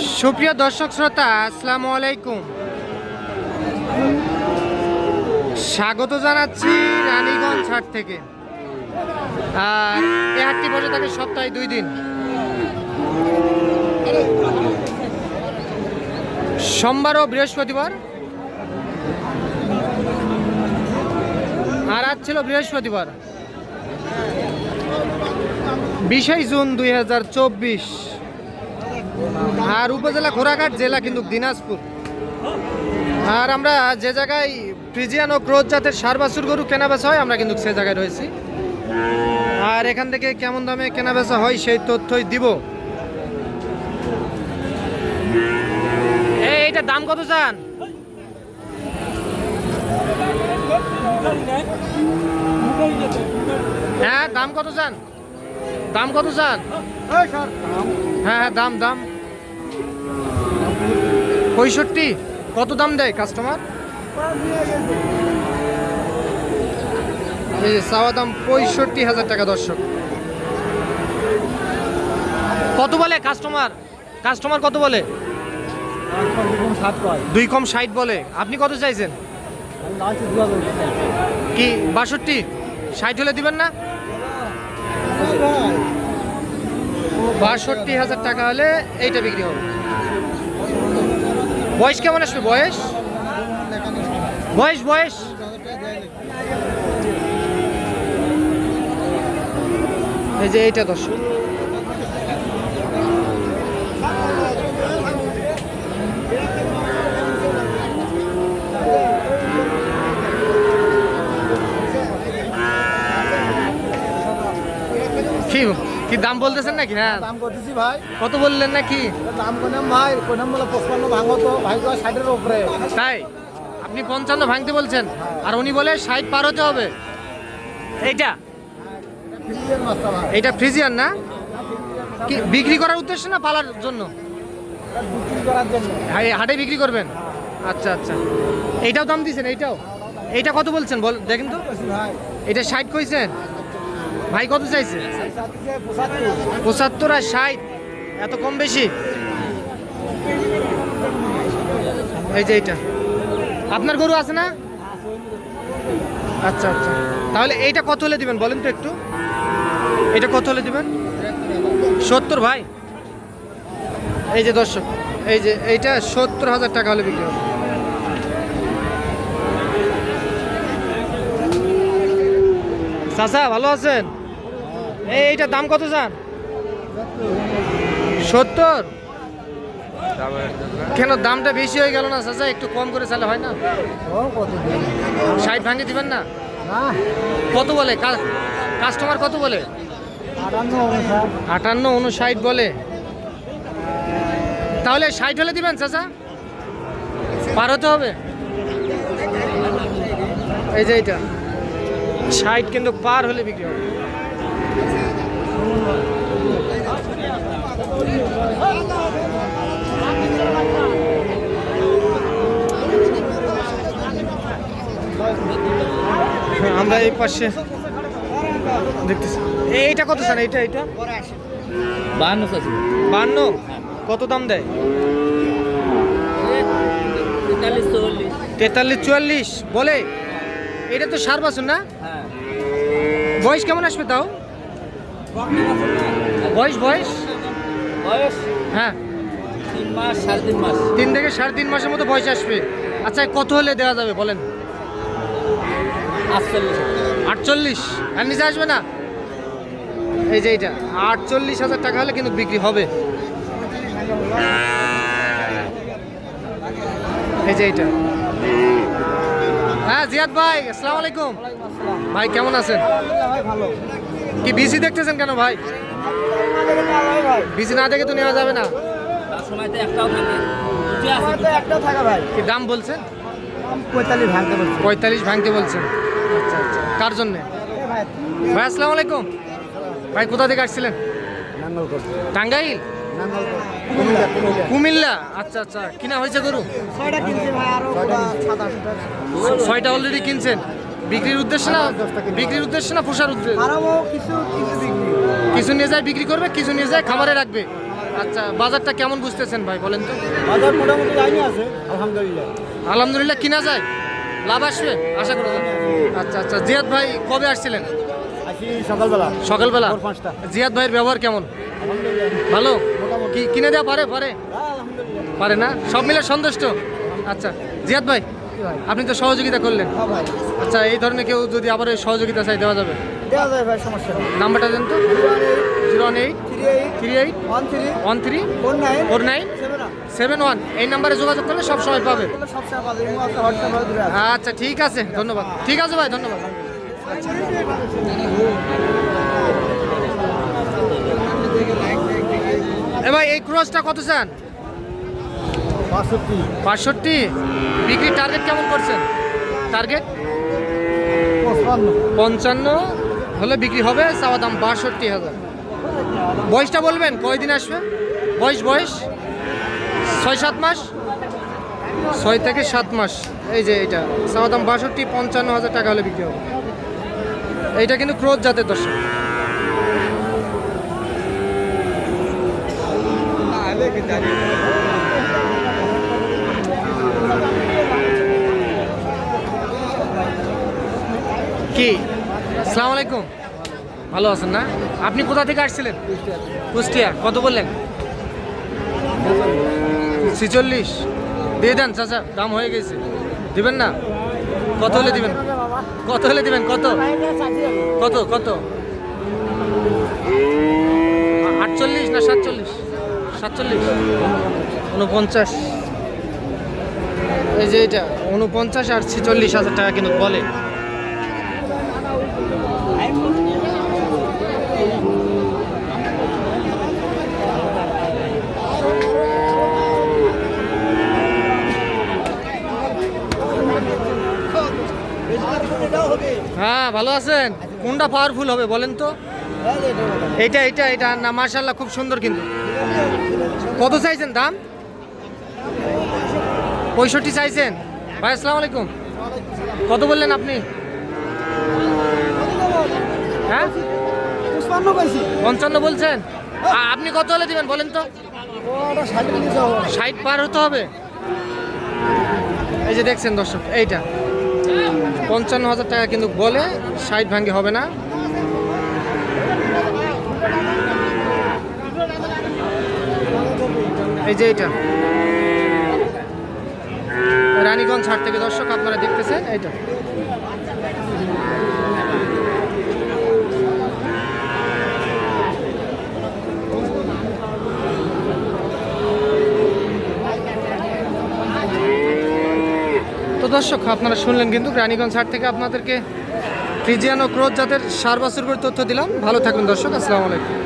সুপ্রিয় দর্শক শ্রোতা, আসসালামু আলাইকুম। স্বাগত জানাচ্ছি রানীগঞ্জ হাট থেকে। আর এই হাটটি বসে থাকে সপ্তাহে দুই দিন। সোমবার ও বৃহস্পতিবার। আর আজ ছিল বৃহস্পতিবার। বিশে জুন দুই হাজার চব্বিশ। আর উপজেলা ঘোড়াঘাট জেলা কিন্তু দিনাজপুর। আর আমরা যে জায়গায় ফ্রিজিয়ান ও ক্রোধ জাতের সার বাছুর গরু কেনা বেচা হয় আমরা কিন্তু সে জায়গায় রয়েছি। আর এখান থেকে কেমন দামে কেনা বেচা হয় সেই তথ্যই দিব। এই এইটার দাম কত চান হ্যাঁ দাম কত চান দাম কত চান হ্যাঁ হ্যাঁ দাম দাম। পঁয়ষট্টি? কত দাম দেয় কাস্টমার এই যে চাওয়া দাম পঁয়ষট্টি হাজার টাকা, দর্শক। কত বলে কাস্টমার কাস্টমার কত বলে? দুই কম ষাট বলে। আপনি কত চাইছেন? কি, বাষট্টি? ষাট হলে দিবেন না? বাষট্টি হাজার টাকা হলে এইটা বিক্রি হবে। বয়স কেমন আসবে বয়স? বয়স বয়স? এই যে এইটা দর্শক। কি দাম বলতেছেন নাকি? হ্যাঁ। দাম করতেছি ভাই। কত বললেন নাকি? দাম কোনাম ভাই কোনাম বলে পঁচপান্ন ভাঙো তো ভাই তো ষাটের উপরে। তাই? আপনি পঞ্চান্ন ভাঙতে বলছেন। আর উনি বলে ষাট পার হতে হবে। এইটা? এইটা ফ্রিজিয়ান না? কি বিক্রি করার উদ্দেশ্য না পালার জন্য? এটা হাটে বিক্রি করবেন? আচ্ছা আচ্ছা। এইটাও দাম দিয়েছেন এইটাও? এইটা কত বলছেন? বল দেখেন তো। এটা ষাট কইছেন? ভাই, কত চাইছে? পঁচাত্তর আর ষাট। এত কম বেশি? এই যে এইটা। আপনার গরু আছে না? আচ্ছা আচ্ছা। তাহলে এইটা কত হলে দিবেন? বলেন তো একটু। এটা কত হলে দিবেন? সত্তর, ভাই। এই যে দর্শক, এই যে এইটা সত্তর হাজার টাকা হলে বিক্রি চাচা, ভালো আছেন? এইটার দাম কত চান সত্তর? কেন দামটা বেশি হয়ে গেল না চাচা একটু কম করে চালে হয় না? ষাট ভাঙে দিবেন না? কত বলে? কাস্টমার কত বলে? আটান্ন উনষাট বলে। তাহলে ষাট হলে দিবেন চাচা? পার হতে হবে? এই যে এইটা। ষাট কিন্তু পার হলে বিক্রি হবে। আমরা এই পাশে দেখতেছি। এইটা কত স্যার? এইটা এইটা? বাহান্ন চাষি বান্ন কত দাম দেয়? তেতাল্লিশ চুয়াল্লিশ। বলে? এটা তো সার বাসন না? হ্যাঁ। বয়স কেমন আসবে তাও? বয়স বয়স? বয়স? হ্যাঁ। তিন মাস সাড়ে তিন মাস। তিন থেকে সাড়ে তিন মাসের মতো বয়স আসবে। আচ্ছা কত হলে দেওয়া যাবে বলেন? আটচল্লিশ আর নিচে আসবে না? এই যে এইটা। আটচল্লিশ হাজার টাকা হলে কিন্তু বিক্রি হবে। এই যে এইটা। হ্যাঁ জিয়াদ ভাই আসসালামু আলাইকুম। ভাই কেমন আছেন? ভাই ভালো। কি বিসি দেখতেছেন কেন ভাই? বিসি না দেখে তো নেওয়া যাবে না। কি দাম বলছেন? পঁয়তাল্লিশ ভাঙতে বলছেন। আচ্ছা আচ্ছা। কার জন্যে? ভাই, আসসালামু আলাইকুম। ভাই, কোথা থেকে আসছিলেন? টাঙ্গাইল? কুমিল্লা। আচ্ছা আচ্ছা। কিনা হয়েছে গরু? ছয়টা অলরেডি কিনছেন? বিক্রির উদ্দেশ্যে না। বিক্রির উদ্দেশ্যে না পোষার উদ্দেশ্যে? কিছু নিয়ে যায় বিক্রি করবে কিছু নিয়ে যায় খাবারে রাখবে। আচ্ছা বাজারটা কেমন বুঝতেছেন ভাই বলেন তো? বাজার মোটামুটি লাইনে আছে আলহামদুলিল্লাহ। আলহামদুলিল্লাহ কিনা যায়? লাভ আসবে? আশা করা যায়। আচ্ছা আচ্ছা জিয়াদ ভাই কবে আসছিলেন? সকালবেলা সকালবেলা? জিয়াদ ভাইয়ের ব্যবহার কেমন? ভালো? কি কিনে দেওয়া পারে পারে? হ্যাঁ, পারে না? সব মিলে সন্তুষ্ট? আচ্ছা জিয়াদ ভাই? আপনি তো সহযোগিতা করলেন। হ্যাঁ আচ্ছা এই ধরনের কেউ যদি আবার সহযোগিতা চাই দেওয়া যাবে? দেওয়া যায় ভাই সমস্যা নেই। নাম্বারটা দেন তো। Zero one eight three eight one three one three four nine four nine seven one. এই নাম্বারে যোগাযোগ করলে সব সময় পাবে। আচ্ছা ঠিক আছে। ধন্যবাদ। ঠিক আছে ভাই ধন্যবাদ। এ ভাই এই ক্রসটা কত চান? বাষট্টি। বিক্রির টার্গেট কেমন করছেন? টার্গেট পঞ্চান্ন? হলে বিক্রি হবে চাওয়া দাম বাষট্টি হাজার। বয়সটা বলবেন কয়দিন আসবে? বয়স বয়স? ছয় সাত মাস? ছয় থেকে সাত মাস। এই যে এটা চাওয়া দাম বাষট্টি পঞ্চান্ন হাজার টাকা হলে বিক্রি হবে। এইটা কিন্তু ক্রোধ জাতের দর্শক। কি? আসসালামু আলাইকুম। ভালো আছেন না? আপনি কোথা থেকে আসছিলেন? কুষ্টিয়া। কত বললেন? ছিচল্লিশ। দিয়ে দেন, চাচা, দাম হয়ে গেছে। দিবেন না? কত হলে দিবেন? কত হলে দিবেন? কত? কত কত? আটচল্লিশ না সাতচল্লিশ? সাতচল্লিশ। উনপঞ্চাশ এই যে এটা উনপঞ্চাশ আর ছেচল্লিশ হাজার টাকা কিন্তু বলে হ্যাঁ ভালো আছেন? কোনটা পাওয়ারফুল হবে বলেন তো? এটা এইটা এটা না মার্শাল্লাহ খুব সুন্দর কিন্তু। কত চাইছেন দাম? পঁয়ষট্টি চাইছেন। ভাই, আসসালামু আলাইকুম। কত বললেন আপনি? হ্যাঁ? পঞ্চান্ন বলছেন। আপনি কত হলে দিবেন বলেন তো? ষাট পার হতে হবে। এই যে দেখছেন দর্শক, এইটা। পঞ্চান্ন হাজার টাকা কিন্তু বলে সাইড ভাঙ্গি হবে না। এই যে এইটা। রানীগঞ্জ হাট থেকে দর্শক আপনারা দেখতেছেন, এইটা। দর্শক, আপনারা শুনলেন কিন্তু রানীগঞ্জ হাট থেকে আপনাদেরকে ফ্রিজিয়ান ও ক্রোজ জাতের সার বাসুর করে তথ্য দিলাম। ভালো থাকুন দর্শক, আসসালামু আলাইকুম।